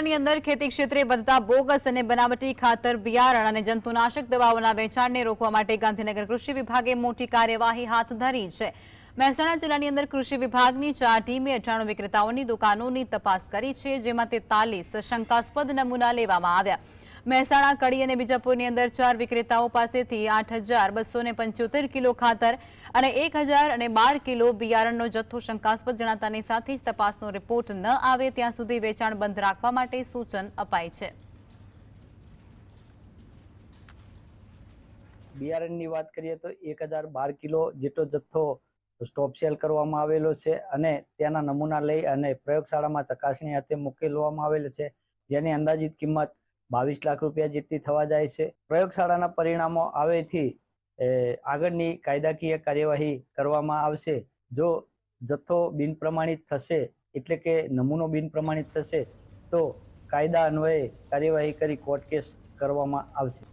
જિલ્લાની અંદર ખેતી ક્ષેત્રે વધતા બોગસ અને બનાવટી ખાતર, બિયારણ અને જંતુનાશક દવાઓના વેચાણને રોકવા માટે ગાંધીનગર કૃષિ વિભાગે મોટી કાર્યવાહી હાથ ધરી છે. મહેસાણા જિલ્લાની અંદર કૃષિ વિભાગની ચાર ટીમે અઠાણું વિક્રેતાઓની દુકાનોની તપાસ કરી છે, જેમાં તેતાલીસ શંકાસ્પદ નમૂના લેવામાં આવ્યા. મહેસાણા, કડી અને બીજાપુરની અંદર ચાર વિક્રેતાઓ પાસેથી આઠ કિલો ખાતર અને એક અને બાર કિલો બિયારણનો જથ્થો શંકાસ્પદ જણાતાની સાથે જ તપાસનો રિપોર્ટ ન આવે ત્યાં સુધી વેચાણ બંધ રાખવા માટે સૂચન અપાય છે. બિયારણની વાત કરીએ તો એક હજાર બાર કિલો જેટલો જથ્થો સ્ટોપ સેલ કરવામાં આવેલો છે અને તેના નમૂના લઈ અને પ્રયોગશાળામાં ચકાસણી હાથે મોકલવામાં આવેલ છે. જેની અંદાજિત કિંમત બાવીસ લાખ રૂપિયા જેટલી થવા જાય છે. પ્રયોગશાળાના પરિણામો આવેથી આગળની કાયદાકીય કાર્યવાહી કરવામાં આવશે. જો જથ્થો બિનપ્રમાણિત થશે, એટલે કે નમૂનો બિનપ્રમાણિત થશે, તો કાયદા અન્વયે કાર્યવાહી કરી કોર્ટ કેસ કરવામાં આવશે.